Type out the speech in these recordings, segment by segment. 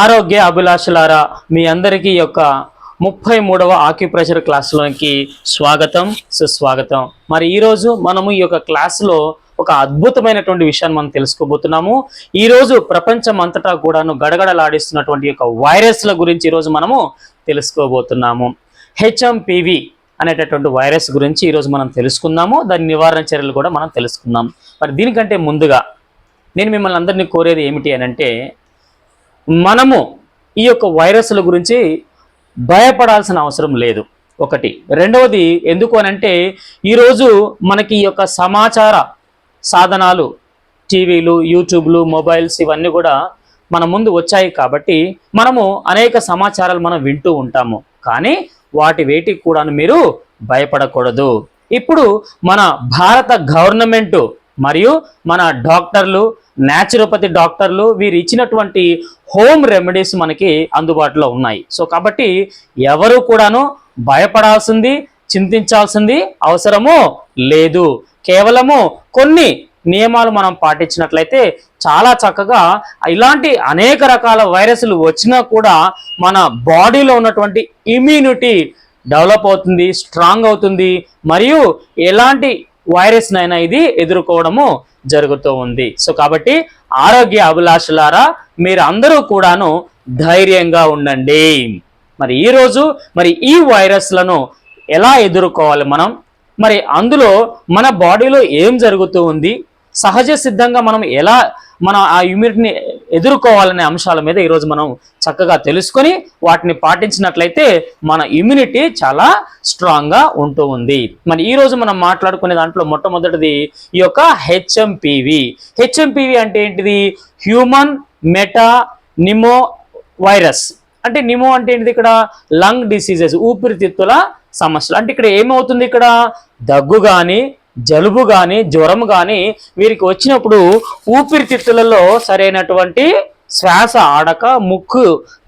ఆరోగ్య అభిలాషులారా మీ అందరికీ యొక్క ముప్పై మూడవ ఆక్యుప్రెషర్ క్లాస్లోకి స్వాగతం సుస్వాగతం. మరి ఈరోజు మనము ఈ యొక్క క్లాస్లో ఒక అద్భుతమైనటువంటి విషయాన్ని మనం తెలుసుకోబోతున్నాము. ఈరోజు ప్రపంచం అంతటా కూడాను గడగడలాడిస్తున్నటువంటి యొక్క వైరస్ల గురించి ఈరోజు మనము తెలుసుకోబోతున్నాము. హెచ్ఎంపివి అనేటటువంటి వైరస్ గురించి ఈరోజు మనం తెలుసుకుందాము. దాని నివారణ చర్యలు కూడా మనం తెలుసుకుందాం. మరి దీనికంటే ముందుగా నేను మిమ్మల్ని అందరినీ కోరేది ఏమిటి అని అంటే మనము ఈ యొక్క వైరస్ల గురించి భయపడాల్సిన అవసరం లేదు. ఒకటి. రెండవది ఎందుకు అని అంటే ఈరోజు మనకి ఈ యొక్క సమాచార సాధనాలు టీవీలు యూట్యూబ్లు మొబైల్స్ ఇవన్నీ కూడా మన ముందు వచ్చాయి కాబట్టి మనము అనేక సమాచారాలు మనం వింటూ ఉంటాము. కానీ వాటి వేటికి కూడా మీరు భయపడకూడదు. ఇప్పుడు మన భారత గవర్నమెంటు మరియు మన డాక్టర్లు న్యాచురోపతి డాక్టర్లు వీరు ఇచ్చినటువంటి హోమ్ రెమెడీస్ మనకి అందుబాటులో ఉన్నాయి. సో కాబట్టి ఎవరు కూడాను భయపడాల్సింది చింతించాల్సింది అవసరము లేదు. కేవలము కొన్ని నియమాలు మనం పాటించినట్లయితే చాలా చక్కగా ఇలాంటి అనేక రకాల వైరస్లు వచ్చినా కూడా మన బాడీలో ఉన్నటువంటి ఇమ్యూనిటీ డెవలప్ అవుతుంది స్ట్రాంగ్ అవుతుంది. మరియు ఎలాంటి వైరస్నైనా ఇది ఎదుర్కోవడము జరుగుతూ ఉంది. సో కాబట్టి ఆరోగ్య అభిలాషులారా మీరు అందరూ కూడాను ధైర్యంగా ఉండండి. మరి ఈరోజు మరి ఈ వైరస్లను ఎలా ఎదుర్కోవాలి మనం? మరి అందులో మన బాడీలో ఏం జరుగుతూ ఉంది? సహజ సిద్ధంగా మనం ఎలా మన ఆ ఇమ్యూనిటీని ఎదుర్కోవాలనే అంశాల మీద ఈరోజు మనం చక్కగా తెలుసుకొని వాటిని పాటించినట్లయితే మన ఇమ్యూనిటీ చాలా స్ట్రాంగ్గా ఉంటూ ఉంది. మరి ఈరోజు మనం మాట్లాడుకునే దాంట్లో మొట్టమొదటిది ఈ యొక్క హెచ్ఎంపివి హెచ్ఎంపివి అంటే ఏంటిది హ్యూమన్ మెటా నిమో వైరస్ అంటే నిమో అంటే ఏంటిది ఇక్కడ? లంగ్ డిసీజెస్ ఊపిరితిత్తుల సమస్యలు. అంటే ఇక్కడ ఏమవుతుంది ఇక్కడ? దగ్గు కానీ జలుబు కానీ జ్వరం కానీ వీరికి వచ్చినప్పుడు ఊపిరితిత్తులలో సరైనటువంటి శ్వాస ఆడక ముక్కు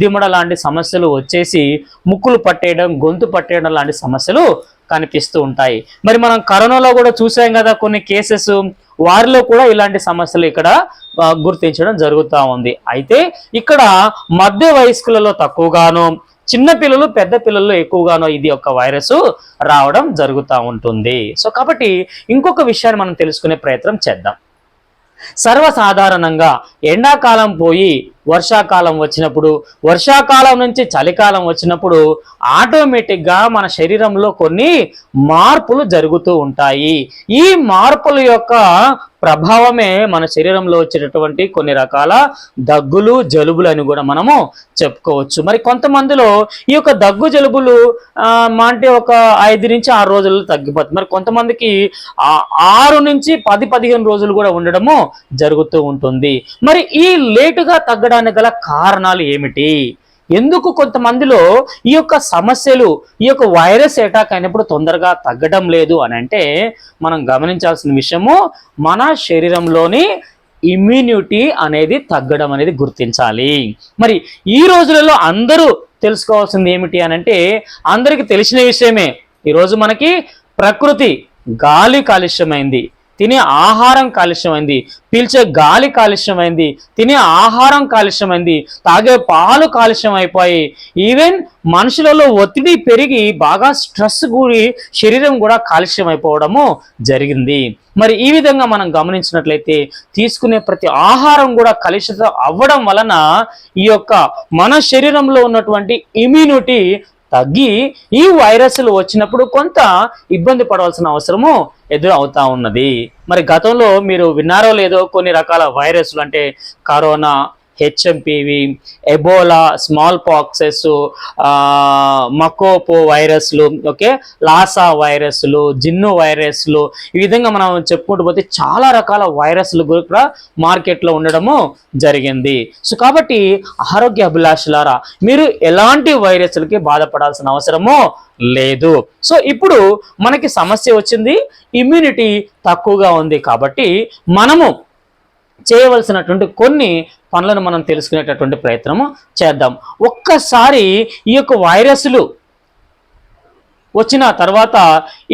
దిమ్మడ లాంటి సమస్యలు వచ్చేసి ముక్కులు పట్టేయడం గొంతు పట్టేయడం లాంటి సమస్యలు కనిపిస్తూ ఉంటాయి. మరి మనం కరోనాలో కూడా చూసాం కదా కొన్ని కేసెస్. వారిలో కూడా ఇలాంటి సమస్యలు ఇక్కడ గుర్తించడం జరుగుతూ ఉంది. అయితే ఇక్కడ మధ్య వయస్కులలో తక్కువగాను చిన్న పిల్లలు పెద్ద పిల్లలు ఎక్కువగానో ఇది ఒక వైరస్ రావడం జరుగుతూ ఉంటుంది. సో కాబట్టి ఇంకొక విషయాన్ని మనం తెలుసుకునే ప్రయత్నం చేద్దాం. సర్వసాధారణంగా ఎండాకాలం పోయి వర్షాకాలం వచ్చినప్పుడు వర్షాకాలం నుంచి చలికాలం వచ్చినప్పుడు ఆటోమేటిక్గా మన శరీరంలో కొన్ని మార్పులు జరుగుతూ ఉంటాయి. ఈ మార్పుల యొక్క ప్రభావమే మన శరీరంలో వచ్చేటటువంటి కొన్ని రకాల దగ్గులు జలుబులు అని కూడా మనము చెప్పుకోవచ్చు. మరి కొంతమందిలో ఈ యొక్క దగ్గు జలుబులు మా అంటే ఒక ఐదు నుంచి ఆరు రోజుల్లో తగ్గిపోతుంది మరి కొంతమందికి ఆ ఆరు నుంచి పది పదిహేను రోజులు కూడా ఉండడము జరుగుతూ ఉంటుంది. మరి ఈ లేటుగా తగ్గడానికి గల కారణాలు ఏమిటి? ఎందుకు కొంతమందిలో ఈ యొక్క సమస్యలు ఈ యొక్క వైరస్ అటాక్ అయినప్పుడు తొందరగా తగ్గడం లేదు అని అంటే మనం గమనించాల్సిన విషయము మన శరీరంలోని ఇమ్యూనిటీ అనేది తగ్గడం అనేది గుర్తించాలి. మరి ఈ రోజులలో అందరూ తెలుసుకోవాల్సింది ఏమిటి అని అంటే అందరికీ తెలిసిన విషయమే. ఈరోజు మనకి ప్రకృతి గాలి కాలుష్యమైంది. తినే ఆహారం కాలుష్యమైంది పీల్చే గాలి కాలుష్యమైంది తినే ఆహారం కాలుష్యమైంది తాగే పాలు కాలుష్యం అయిపోయి ఈవెన్ మనుషులలో ఒత్తిడి పెరిగి బాగా స్ట్రెస్ కూడి శరీరం కూడా కాలుష్యం అయిపోవడము జరిగింది. మరి ఈ విధంగా మనం గమనించినట్లయితే తీసుకునే ప్రతి ఆహారం కూడా కలుషితం అవ్వడం వలన ఈ యొక్క మన శరీరంలో ఉన్నటువంటి ఇమ్యూనిటీ తగ్గి ఈ వైరస్లు వచ్చినప్పుడు కొంత ఇబ్బంది పడవలసిన అవసరము ఎదురు అవుతా ఉన్నది. మరి గతంలో మీరు విన్నారో లేదో కొన్ని రకాల వైరస్లు అంటే corona HMPV Ebola small poxes Machupo వైరస్లు ఓకే లాసా వైరస్లు జిన్ను వైరస్లు ఈ విధంగా మనం చెప్పుకుంటూ పోతే చాలా రకాల వైరస్లు కూడా మార్కెట్లో ఉండడము జరిగింది. సో కాబట్టి ఆరోగ్య అభిలాషులారా మీరు ఎలాంటి వైరస్లకి బాధపడాల్సిన అవసరము లేదు. సో ఇప్పుడు మనకి సమస్య వచ్చింది ఇమ్యూనిటీ తక్కువగా ఉంది కాబట్టి మనము చేయవలసినటువంటి కొన్ని పనులను మనం తెలుసుకునేటటువంటి ప్రయత్నము చేద్దాం. ఒక్కసారి ఈ యొక్క వైరస్లు వచ్చిన తర్వాత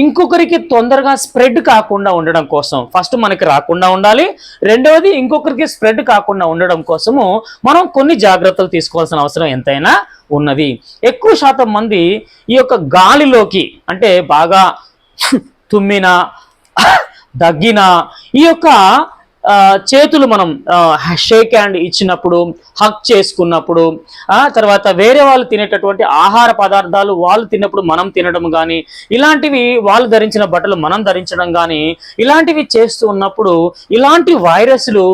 ఇంకొకరికి తొందరగా స్ప్రెడ్ కాకుండా ఉండడం కోసం ఫస్ట్ మనకి రాకుండా ఉండాలి. రెండవది ఇంకొకరికి స్ప్రెడ్ కాకుండా ఉండడం కోసము మనం కొన్ని జాగ్రత్తలు తీసుకోవాల్సిన అవసరం ఎంతైనా ఉన్నది. ఎక్కువ శాతం మంది ఈ యొక్క గాలిలోకి అంటే బాగా తుమ్మిన దగ్గిన ఈ యొక్క చేతులు మనం షేక్ హ్యాండ్ ఇచ్చినప్పుడు హక్ చేసుకున్నప్పుడు తర్వాత వేరే వాళ్ళు తినేటటువంటి ఆహార పదార్థాలు వాళ్ళు తిన్నప్పుడు మనం తినడం కానీ ఇలాంటివి వాళ్ళు ధరించిన బట్టలు మనం ధరించడం కానీ ఇలాంటివి చేస్తూ ఉన్నప్పుడు ఇలాంటి వైరస్లు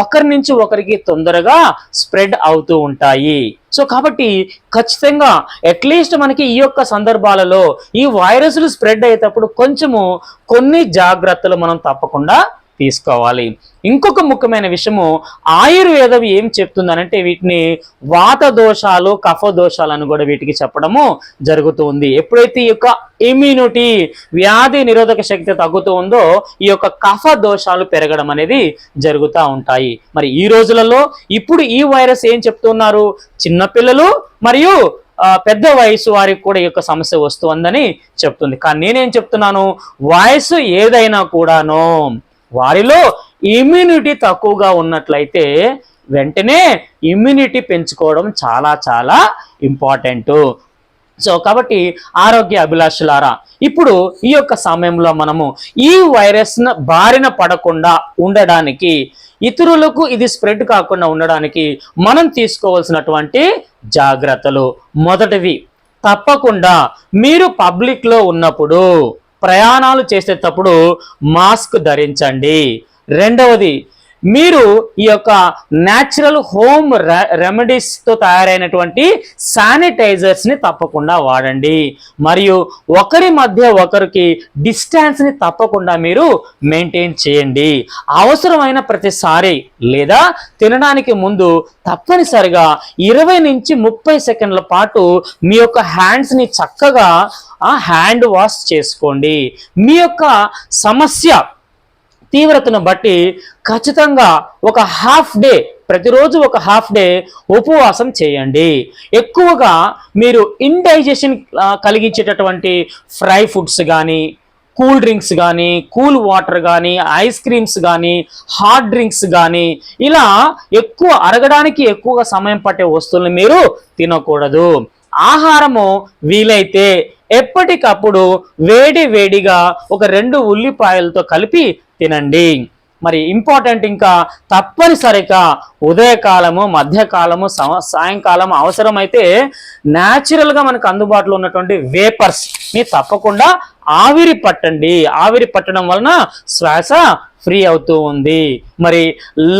ఒకరి నుంచి ఒకరికి తొందరగా స్ప్రెడ్ అవుతూ ఉంటాయి. సో కాబట్టి ఖచ్చితంగా అట్లీస్ట్ మనకి ఈ యొక్క సందర్భాలలో ఈ వైరస్లు స్ప్రెడ్ అయ్యేటప్పుడు కొంచెము కొన్ని జాగ్రత్తలు మనం తప్పకుండా తీసుకోవాలి. ఇంకొక ముఖ్యమైన విషయము ఆయుర్వేదం ఏం చెప్తుందనంటే వీటిని వాత దోషాలు కఫ దోషాలు అని కూడా వీటికి చెప్పడము జరుగుతుంది. ఎప్పుడైతే ఈ యొక్క ఇమ్యూనిటీ వ్యాధి నిరోధక శక్తి తగ్గుతూ ఉందో ఈ యొక్క కఫ దోషాలు పెరగడం అనేది జరుగుతూ ఉంటాయి. మరి ఈ రోజులలో ఇప్పుడు ఈ వైరస్ ఏం చెప్తున్నారు? చిన్నపిల్లలు మరియు పెద్ద వయసు వారికి కూడా ఈ యొక్క సమస్య వస్తుందని చెప్తుంది. కానీ నేనేం చెప్తున్నాను? వయసు ఏదైనా కూడాను వారిలో ఇమ్యూనిటీ తక్కువగా ఉన్నట్లయితే వెంటనే ఇమ్యూనిటీ పెంచుకోవడం చాలా చాలా ఇంపార్టెంట్ సో కాబట్టి ఆరోగ్య అభిలాషులారా ఇప్పుడు ఈ యొక్క సమయంలో మనము ఈ వైరస్ బారిన పడకుండా ఉండడానికి ఇతరులకు ఇది స్ప్రెడ్ కాకుండా ఉండడానికి మనం తీసుకోవాల్సినటువంటి జాగ్రత్తలు. మొదటివి తప్పకుండా మీరు పబ్లిక్లో ఉన్నప్పుడు ప్రయాణాలు చేసేటప్పుడు మాస్క్ ధరించండి. రెండవది మీరు ఈ యొక్క న్యాచురల్ హోమ్ రెమెడీస్తో తయారైనటువంటి శానిటైజర్స్ని తప్పకుండా వాడండి. మరియు ఒకరి మధ్య ఒకరికి డిస్టెన్స్ని తప్పకుండా మీరు మెయింటైన్ చేయండి. అవసరమైన ప్రతిసారి లేదా తినడానికి ముందు తప్పనిసరిగా ఇరవై నుంచి ముప్పై సెకండ్ల పాటు మీ యొక్క హ్యాండ్స్ని చక్కగా ఆ హ్యాండ్ వాష్ చేసుకోండి. మీ యొక్క సమస్య తీవ్రతను బట్టి ఖచ్చితంగా ఒక హాఫ్ డే ప్రతిరోజు ఒక హాఫ్ డే ఉపవాసం చేయండి. ఎక్కువగా మీరు ఇండైజెషన్ కలిగించేటటువంటి ఫ్రై ఫుడ్స్ కానీ కూల్ డ్రింక్స్ కానీ కూల్ వాటర్ కానీ ఐస్ క్రీమ్స్ కానీ హాట్ డ్రింక్స్ కానీ ఇలా ఎక్కువ అరగడానికి ఎక్కువగా సమయం పట్టే వస్తువులను మీరు తినకూడదు. ఆహారము వీలైతే ఎప్పటికప్పుడు వేడి వేడిగా ఒక రెండు ఉల్లిపాయలతో కలిపి తినండి. మరి ఇంపార్టెంట్ ఇంకా తప్పనిసరిగా ఉదయకాలము మధ్యకాలము సాయంకాలము సాయంకాలం అవసరమైతే న్యాచురల్గా మనకు అందుబాటులో ఉన్నటువంటి వేపర్స్ని తప్పకుండా ఆవిరి పట్టండి. ఆవిరి పట్టడం వలన శ్వాస ఫ్రీ అవుతూ ఉంది. మరి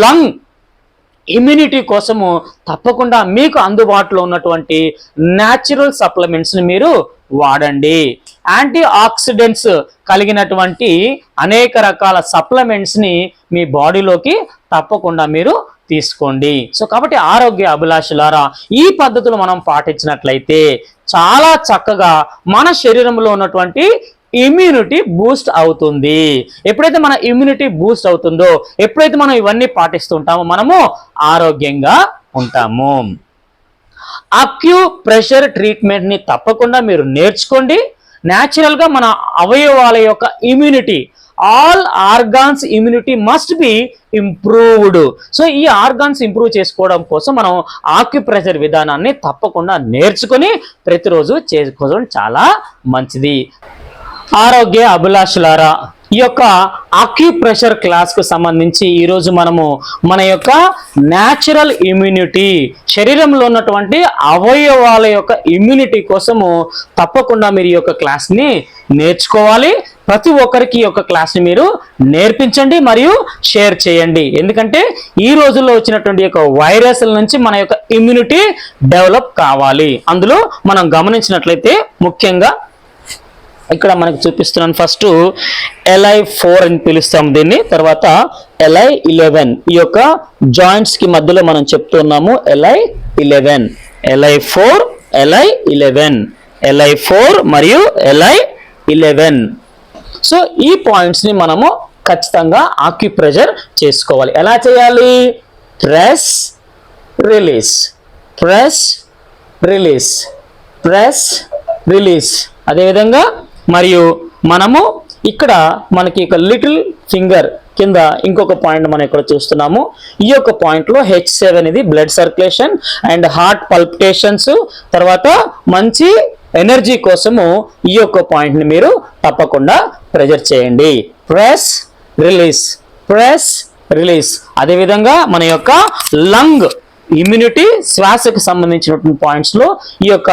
లంగ్ ఇమ్యూనిటీ కోసము తప్పకుండా మీకు అందుబాటులో ఉన్నటువంటి న్యాచురల్ సప్లిమెంట్స్ని మీరు వాడండి. యాంటీ ఆక్సిడెంట్స్ కలిగినటువంటి అనేక రకాల సప్లిమెంట్స్ని మీ బాడీలోకి తప్పకుండా మీరు తీసుకోండి. సో కాబట్టి ఆరోగ్య అభిలాషులారా ఈ పద్ధతులు మనం పాటించినట్లయితే చాలా చక్కగా మన శరీరంలో ఉన్నటువంటి ఇమ్యూనిటీ బూస్ట్ అవుతుంది. ఎప్పుడైతే మన ఇమ్యూనిటీ బూస్ట్ అవుతుందో ఎప్పుడైతే మనం ఇవన్నీ పాటిస్తుంటామో మనము ఆరోగ్యంగా ఉంటాము. అక్యూ ప్రెషర్ ట్రీట్మెంట్ని తప్పకుండా మీరు నేర్చుకోండి. న్యాచురల్గా మన అవయవాల యొక్క immunity all organs immunity must be improved so ఈ ఆర్గాన్స్ ఇంప్రూవ్ చేసుకోవడం కోసం మనం ఆక్యుప్రెషర్ విధానాన్ని తప్పకుండా నేర్చుకొని ప్రతిరోజు చేసుకోవడం చాలా మంచిది. ఆరోగ్య అభిలాషులారా ఈ యొక్క ఆక్యుప్రెషర్ క్లాస్కు సంబంధించి ఈరోజు మనము మన యొక్క న్యాచురల్ ఇమ్యూనిటీ శరీరంలో ఉన్నటువంటి అవయవాల యొక్క ఇమ్యూనిటీ కోసము తప్పకుండా మీరు ఈ యొక్క క్లాస్ని నేర్చుకోవాలి. ప్రతి ఒక్కరికి ఈ యొక్క క్లాస్ని మీరు నేర్పించండి మరియు షేర్ చేయండి. ఎందుకంటే ఈ రోజుల్లో వచ్చినటువంటి యొక్క వైరస్ల నుంచి మన యొక్క ఇమ్యూనిటీ డెవలప్ కావాలి. అందులో మనం గమనించినట్లయితే ముఖ్యంగా ఇక్కడ మనకు చూపిస్తున్నాను ఫస్ట్ ఎల్ఐ ఫోర్ అని పిలుస్తాం దీన్ని. తర్వాత ఎల్ఐ ఇలెవెన్ ఈ యొక్క జాయింట్స్కి మధ్యలో మనం చెప్తున్నాము LI eleven LI four LI eleven LI four మరియు ఎల్ఐ ఇలెవెన్ సో ఈ పాయింట్స్ని మనము ఖచ్చితంగా ఆక్యుప్రెజర్ చేసుకోవాలి. ఎలా చేయాలి? Press release press release press release అదేవిధంగా మరియు మనము ఇక్కడ మనకి ఒక లిటిల్ ఫింగర్ కింద ఇంకొక పాయింట్ మనం ఇక్కడ చూస్తున్నాము. ఈ యొక్క పాయింట్లో హెచ్ సెవెన్ ఇది blood circulation and heart palpitations తర్వాత మంచి ఎనర్జీ కోసము ఈ యొక్క పాయింట్ని మీరు తప్పకుండా ప్రెజర్ చేయండి. Press release. Press release. అదేవిధంగా మన యొక్క లంగ్ ఇమ్యూనిటీ శ్వాసకు సంబంధించినటువంటి పాయింట్స్లో ఈ యొక్క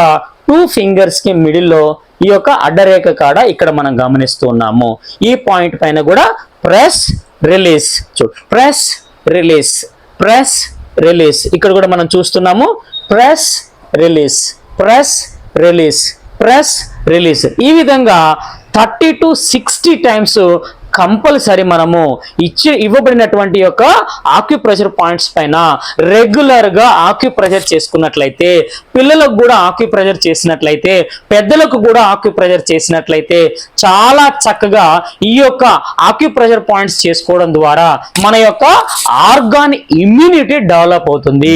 టూ ఫింగర్స్కి మిడిల్లో ఈ యొక్క అడ్డరేఖ కాడ ఇక్కడ మనం గమనిస్తూ ఉన్నాము. ఈ పాయింట్ పైన కూడా ప్రెస్ రిలీజ్ చూ ప్రెస్ రిలీజ్ ప్రెస్ రిలీజ్. ఇక్కడ కూడా మనం చూస్తున్నాము press release press release press release. ఈ విధంగా thirty to sixty times compulsory మనము ఇచ్చి ఇవ్వబడినటువంటి యొక్క ఆక్యుప్రెషర్ పాయింట్స్ పైన రెగ్యులర్గా ఆక్యుప్రెషర్ చేసుకున్నట్లయితే పిల్లలకు కూడా ఆక్యుప్రెషర్ చేసినట్లయితే పెద్దలకు కూడా ఆక్యుప్రెషర్ చేసినట్లయితే చాలా చక్కగా ఈ యొక్క ఆక్యుప్రెషర్ పాయింట్స్ చేసుకోవడం ద్వారా మన యొక్క ఆర్గాన్ ఇమ్యూనిటీ డెవలప్ అవుతుంది.